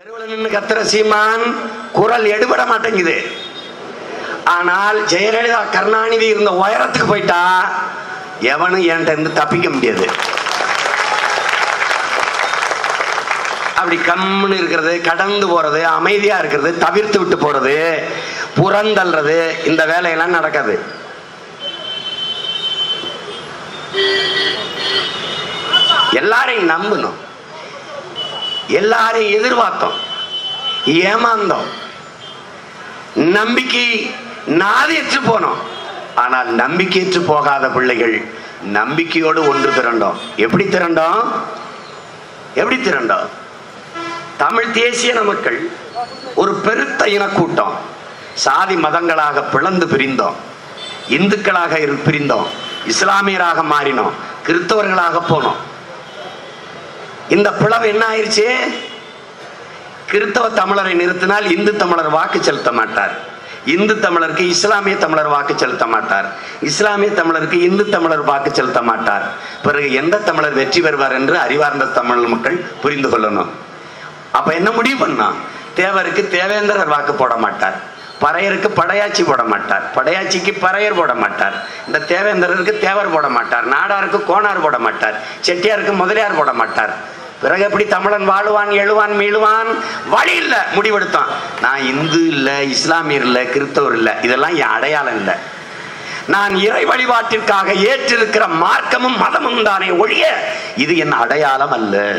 தெருவில் நின்று கத்துற சீமான் குரல் எடுபட மாட்டேங்குது. ஆனால் ஜெயலலிதா கருணாநிதி இருந்த உயரத்துக்கு போயிட்டா எவனும் என்கிட்ட இருந்து தப்பிக்க முடியாது. அப்படி கம்முன்னு இருக்கிறது கடந்து போறது அமைதியா இருக்கிறது தவிர்த்து விட்டு போறது புறந்தள்ளுறது இந்த வேலையெல்லாம் நடக்காது. எல்லாரையும் நம்பணும். எல்லாரையும் எதிர்பார்த்தோம். ஏமாந்தோம். நம்பிக்கை நாதியற்று போனோம். ஆனால் நம்பிக்கையற்று போகாத பிள்ளைகள் நம்பிக்கையோடு ஒன்று திரண்டோம். எப்படி திரண்டோம்? எப்படி திரண்டோம்? தமிழ் தேசிய மக்கள் ஒரு பெருத்த இனக்கூட்டம். சாதி மதங்களாக பிளந்து பிரிந்தோம். இந்துக்களாக இரு- பிரிந்தோம். இஸ்லாமியராக மாறினோம். கிறிஸ்தவர்களாக போனோம். இந்த பிளவு என்ன ஆயிடுச்சு கிறிஸ்தவ தமிழரை நிறுத்தினால் இந்து தமிழர் வாக்கு செலுத்த மாட்டார். இந்து தமிழருக்கு இஸ்லாமிய தமிழர் வாக்கு செலுத்த மாட்டார். இஸ்லாமிய தமிழருக்கு இந்து தமிழர் வாக்கு செலுத்த மாட்டார். பிறகு எந்த தமிழர் வெற்றி பெறுவார் என்று அறிவார்ந்த தமிழ் மக்கள் புரிந்து கொள்ளணும். அப்ப என்ன முடிவு பண்ணா? தேவருக்கு தேவேந்திரர் வாக்கு போட மாட்டார். பறையருக்கு படையாச்சி போட மாட்டார். படையாச்சிக்கு பறையர் போட மாட்டார். இந்த தேவேந்திரருக்கு தேவர் போட மாட்டார். நாடாருக்கு கோணார் போட மாட்டார். செட்டியாருக்கு முதலியார் போட மாட்டார். பிறகு எப்படி தமிழன் வாழுவான் எழுவான் மீளுவான்? வழி இல்லை முடிவெடுத்தான். நான் இந்து இல்லை இஸ்லாமியர் இல்லை கிறிஸ்தவர் இல்லை. இதெல்லாம் என் அடையாளம் இல்லை. நான் இறை வழிபாட்டிற்காக ஏற்றிருக்கிற மார்க்கமும் மதமும் தானே ஒழிய இது என் அடையாளம் அல்ல.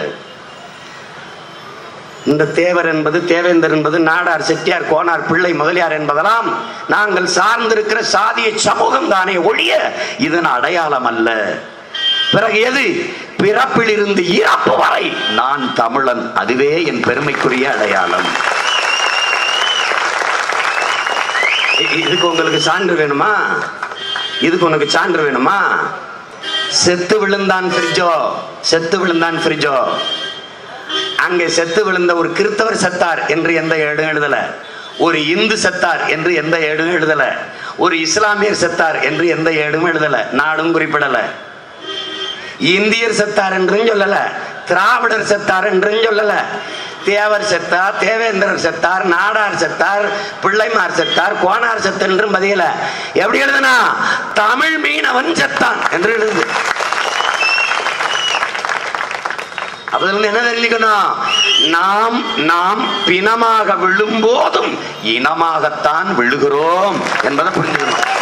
இந்த தேவர் என்பது தேவேந்தர் என்பது நாடார் செட்டியார் கோனார் பிள்ளை முதலியார் என்பதெல்லாம் நாங்கள் சார்ந்திருக்கிற சாதிய சமூகம் தானே ஒழிய இதன் அடையாளம் அல்ல. பிறகு எது? பிறப்பிலிருந்து இறப்பு வரை நான் தமிழன். அதுவே என் பெருமைக்குரிய அடையாளம். இதுக்கு உங்களுக்கு சான்று வேணுமா? இதுக்கு உனக்கு சான்று வேணுமா? செத்து விழுந்தான் ஃப்ரிட்ஜோ செத்து விழுந்தான் ஃப்ரிட்ஜோ அங்கே செத்து விழுந்த ஒரு கிறிஸ்தவர் செத்தார் என்று எந்த ஏடும் எழுதல. ஒரு இந்து செத்தார் என்று எந்த ஏடும் எழுதல. ஒரு இஸ்லாமியர் செத்தார் என்று எந்த ஏடும் எழுதல. நாடும் குறிப்பிடல. இந்தியர் செத்தார் என்றும் சொல்லல. திராவிடர் செத்தார் என்றும் சொல்லல. தேவர் செத்தார் தேவேந்திரர் செத்தார் நாடார் செத்தார் பிள்ளைமார் செத்தார் கோனார் செத்து என்றும் பதியல. எப்படி எழுதுனா? தமிழ் மீனவன் செத்தான் என்று எழுது அதுல என்ன தெரிஞ்சுக்கணும்? நாம் நாம் பிணமாக விழும்போதும் இனமாகத்தான் விழுகிறோம் என்பதை புரிஞ்சுக்கணும்.